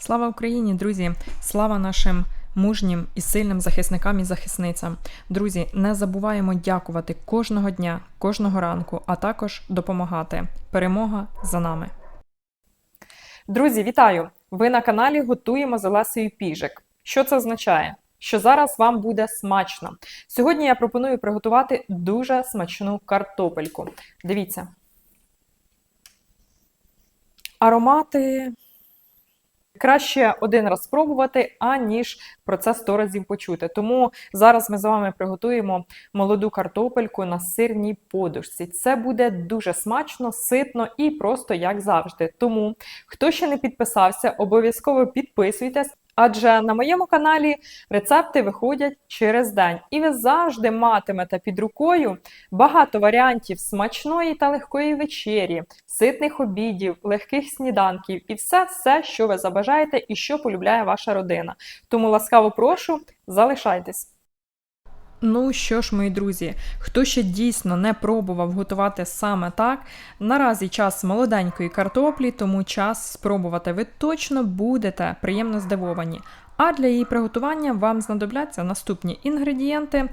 Слава Україні, друзі! Слава нашим мужнім і сильним захисникам і захисницям. Друзі, не забуваємо дякувати кожного дня, кожного ранку, а також допомагати. Перемога за нами. Друзі, вітаю! Ви на каналі Готуємо з Олесею Піжик. Що це означає? Що зараз вам буде смачно. Сьогодні я пропоную приготувати дуже смачну картопельку. Дивіться. Аромати краще один раз спробувати, аніж про це сто разів почути. Тому зараз ми з вами приготуємо молоду картопельку на сирній подушці. Це буде дуже смачно, ситно і просто як завжди. Тому, хто ще не підписався, обов'язково підписуйтесь. Адже на моєму каналі рецепти виходять через день, і ви завжди матимете під рукою багато варіантів смачної та легкої вечері, ситних обідів, легких сніданків і все, все, що ви забажаєте і що полюбляє ваша родина. Тому ласкаво прошу, залишайтесь. Ну що ж, мої друзі, хто ще дійсно не пробував готувати саме так, наразі час молоденької картоплі, тому час спробувати. Ви точно будете приємно здивовані. А для її приготування вам знадобляться наступні інгредієнти.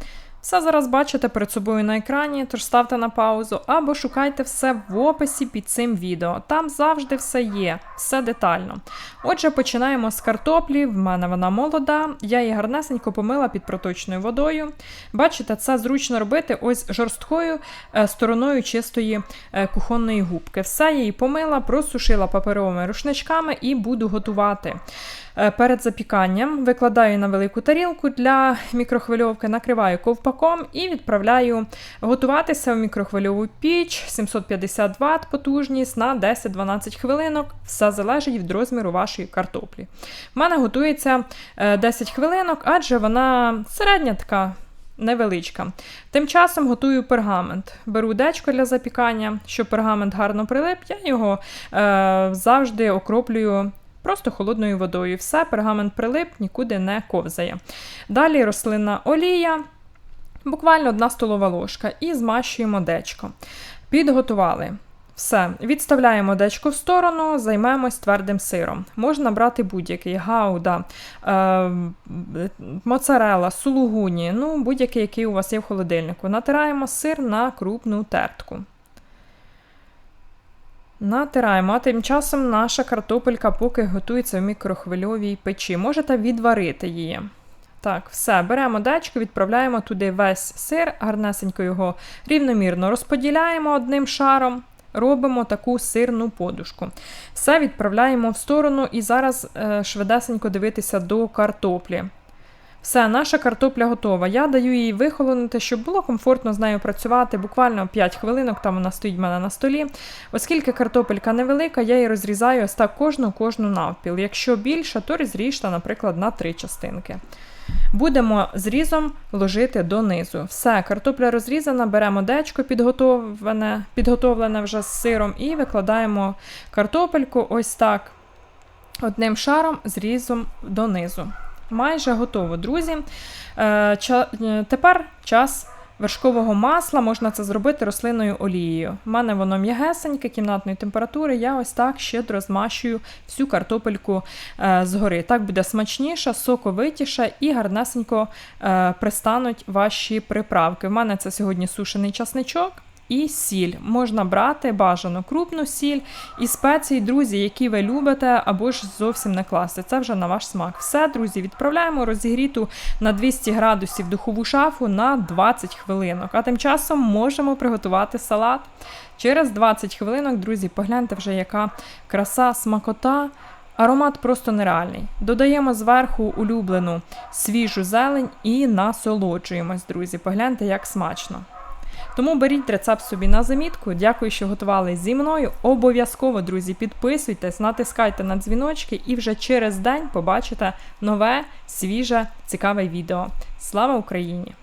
Все зараз бачите перед собою на екрані, тож ставте на паузу або шукайте все в описі під цим відео. Там завжди все є, все детально. Отже, починаємо з картоплі. В мене вона молода, я її гарнесенько помила під проточною водою. Бачите, це зручно робити ось жорсткою е, стороною чистої е, кухонної губки. Все я її помила, просушила паперовими рушничками і буду готувати. Е, Перед запіканням викладаю на велику тарілку для мікрохвильовки, накриваю ковпаком і відправляю готуватися в мікрохвильову піч 750 Вт потужність на 10-12 хвилинок. Все залежить від розміру вашої картоплі. У мене готується е, 10 хвилинок, адже вона середня така. Невеличка. Тим часом готую пергамент. Беру дечко для запікання, щоб пергамент гарно прилип, я його е, завжди окроплюю просто холодною водою. Все, пергамент прилип, нікуди не ковзає. Далі рослинна олія, буквально одна столова ложка, і змащуємо дечко. Підготували. Все, відставляємо дечко в сторону, займемось твердим сиром. Можна брати будь-який гауда, е, моцарела, сулугуні, ну будь-який, який у вас є в холодильнику. Натираємо сир на крупну тертку. Натираємо, а тим часом наша картопелька поки готується в мікрохвильовій печі. Можете відварити її. Так, все, беремо дечко, відправляємо туди весь сир, гарнесенько його рівномірно розподіляємо одним шаром, робимо таку сирну подушку. Все відправляємо в сторону і зараз е, швидесенько дивитися до картоплі. Все, наша картопля готова. Я даю їй вихолонути, щоб було комфортно з нею працювати. Буквально 5 хвилинок, там вона стоїть в мене на столі. Оскільки картопелька невелика, я її розрізаю ось так кожну кожну навпіл. Якщо більше, то розріжте, наприклад, на 3 частинки. Будемо зрізом ложити донизу. Все, картопля розрізана, беремо дечко підготовлене, підготовлене вже з сиром, і викладаємо картопельку ось так одним шаром зрізом донизу. Майже готово, друзі. Е, е, тепер час вершкового масла, можна це зробити рослинною олією. У мене воно м'ягесеньке, кімнатної температури. Я ось так щедро змащую всю картопельку е, згори. Так буде смачніше, соковитіше і гарнесенько е, пристануть ваші приправки. У мене це сьогодні сушений часничок. І сіль можна брати бажано крупну сіль і спеції, друзі, які ви любите, або ж зовсім не класти. Це вже на ваш смак. Все, друзі, відправляємо розігріту на 200 градусів духову шафу на 20 хвилинок. А тим часом можемо приготувати салат. Через 20 хвилинок, друзі, погляньте вже, яка краса, смакота. Аромат просто нереальний. Додаємо зверху улюблену свіжу зелень і насолоджуємось, друзі. Погляньте, як смачно. Тому беріть рецепт собі на замітку. Дякую, що готували зі мною. Обов'язково, друзі, підписуйтесь, натискайте на дзвіночки і вже через день побачите нове, свіже, цікаве відео. Слава Україні!